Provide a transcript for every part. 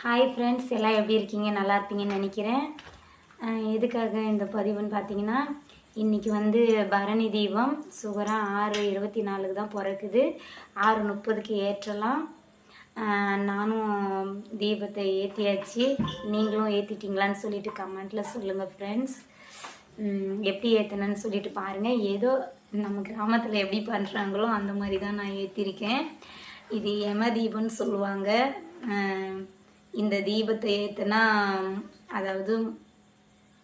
Hi friends எல்லாம் எப்படி இருக்கீங்க? நல்லா இருப்பீங்கன்னு நினைக்கிறேன். எதுக்காக இந்த பதிவுன்னு பார்த்தீங்கன்னா இன்றைக்கி வந்து பரணி தீபம் சுகராக ஆறு இருபத்தி நாலுக்கு தான் பிறக்குது. ஆறு முப்பதுக்கு ஏற்றலாம். நானும் தீபத்தை ஏற்றியாச்சு நீங்களும் ஏற்றிட்டீங்களான்னு சொல்லிட்டு கமெண்ட்டில் சொல்லுங்கள் ஃப்ரெண்ட்ஸ் எப்படி ஏற்றினேன்னு சொல்லிட்டு பாருங்கள் ஏதோ நம்ம கிராமத்தில் எப்படி பண்ணுறாங்களோ அந்த மாதிரி தான் நான் ஏற்றிருக்கேன் இது எம தீபம்னு சொல்லுவாங்க இந்த தீபத்தை ஏற்றுனா அதாவது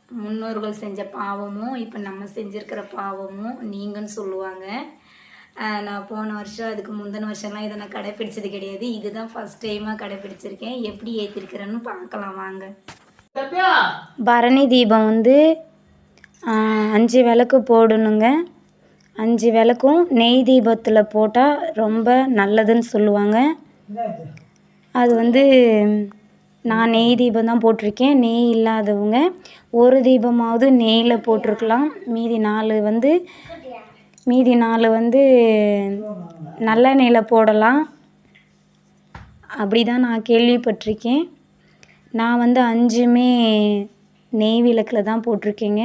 முன்னோர்கள் செஞ்ச பாவமும் இப்போ நம்ம செஞ்சுருக்கிற பாவமும் நீங்கன்னு சொல்லுவாங்க. நான் போன வருஷம் அதுக்கு முந்தின வருஷம்லாம் இதை நான் கடைப்பிடிச்சது கிடையாது. இதுதான் ஃபஸ்ட் டைமாக கடைப்பிடிச்சிருக்கேன். எப்படி ஏற்றிருக்கிறேன்னு பார்க்கலாம் வாங்க. பரணி தீபம் வந்து அஞ்சு விளக்கு போடணுங்க. அஞ்சு விளக்கும் நெய் தீபத்தில் போட்டால் ரொம்ப நல்லதுன்னு சொல்லுவாங்க. அது வந்து நான் நெய் தீபம் தான் போட்டிருக்கேன். நெய் இல்லாதவங்க ஒரு தீபமாவது நெய்யில் போட்டிருக்கலாம். மீதி நாலு வந்து மீதி நாலு வந்து நல்லெண்ணெயில் போடலாம். அப்படி தான் நான் கேள்விப்பட்டிருக்கேன். நான் வந்து அஞ்சுமே நெய் விளக்கில் தான் போட்டிருக்கேங்க.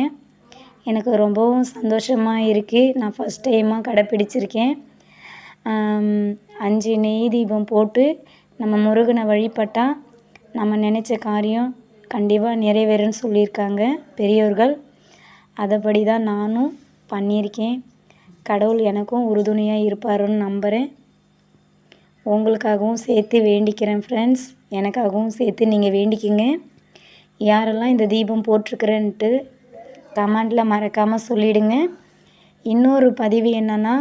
எனக்கு ரொம்பவும் சந்தோஷமாக இருக்குது நான் ஃபஸ்ட் டைமாக கடைப்பிடிச்சிருக்கேன். அஞ்சு நெய் தீபம் போட்டு நம்ம முருகனை வழிபட்டால் நம்ம நினச்ச காரியம் கண்டிப்பாக நிறைவேறும்னு சொல்லியிருக்காங்க பெரியோர்கள். அதைப்படி தான் நானும் பண்ணியிருக்கேன். கடவுள் எனக்கும் உறுதுணையாக இருப்பாருன்னு நம்புகிறேன் உங்களுக்காகவும் சேர்த்து வேண்டிக்கிறேன் ஃப்ரெண்ட்ஸ் எனக்காகவும் சேர்த்து நீங்கள் வேண்டிக்கிங்க. யாரெல்லாம் இந்த தீபம் போட்டிருக்கிறேன்ட்டு கமெண்டில் மறக்காமல் சொல்லிவிடுங்க இன்னொரு பதிவு என்னென்னா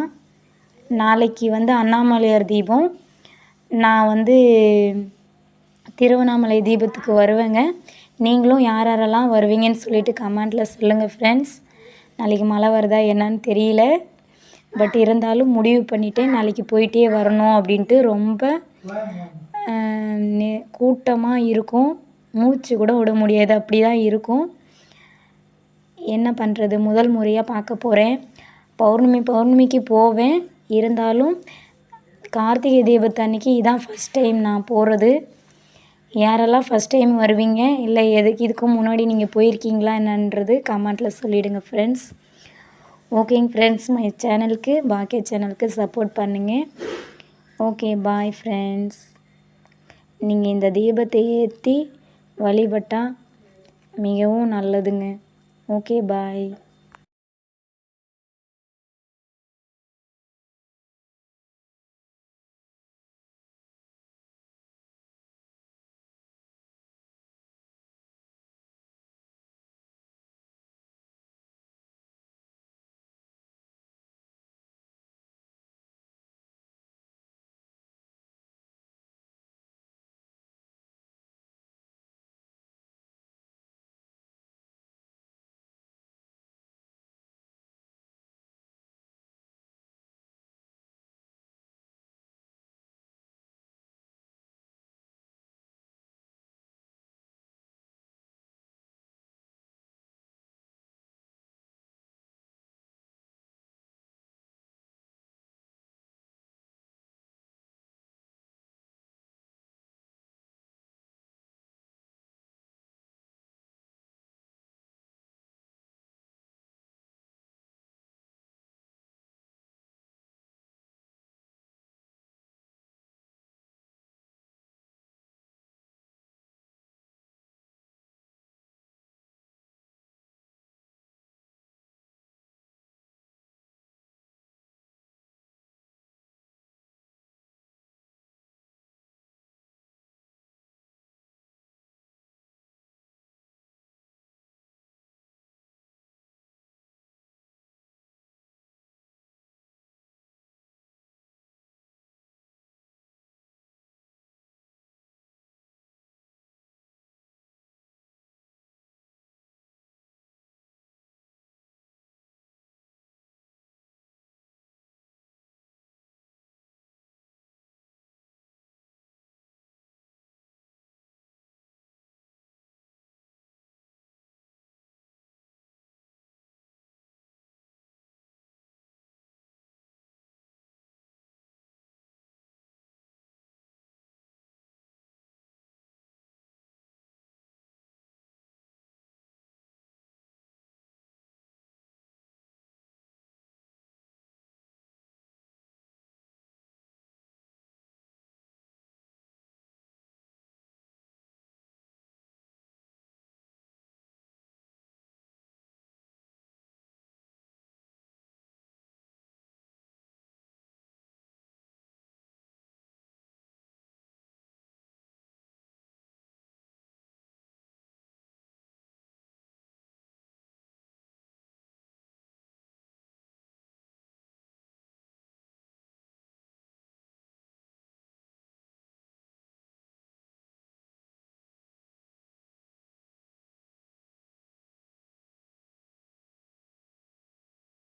நாளைக்கு வந்து அண்ணாமலையார் தீபம். நான் வந்து திருவண்ணாமலை தீபத்துக்கு வருவேங்க. நீங்களும் யார் யாரெல்லாம் வருவீங்கன்னு சொல்லிட்டு கமெண்டில் சொல்லுங்கள் ஃப்ரெண்ட்ஸ் நாளைக்கு மழை வருதா என்னன்னு தெரியல. பட் இருந்தாலும் முடிவு பண்ணிட்டேன். நாளைக்கு போயிட்டே வரணும் அப்படின்ட்டு ரொம்ப கூட்டமாக இருக்கும். மூச்சு கூட விட முடியாது. அப்படி தான் இருக்கும். என்ன பண்ணுறது முதல் முறையாக பார்க்க போகிறேன் பௌர்ணமி பௌர்ணமிக்கு போவேன். இருந்தாலும் கார்த்திகை தீபத்து அன்னைக்கு இதான் ஃபஸ்ட் டைம் நான் போகிறது யாரெல்லாம் ஃபஸ்ட் டைம் வருவீங்க? இல்லை எதுக்கு இதுக்கும் முன்னாடி நீங்கள் போயிருக்கீங்களா என்னன்றது கமெண்ட்டில் சொல்லிவிடுங்க ஃப்ரெண்ட்ஸ் ஓகேங்க ஃப்ரெண்ட்ஸ் மை சேனலுக்கு பாக்கிய சேனலுக்கு சப்போர்ட் பண்ணுங்கள் ஓகே பாய் ஃப்ரெண்ட்ஸ் நீங்கள் இந்த தீபத்தை ஏற்றி வழிபட்டால் மிகவும் நல்லதுங்க. Okay bye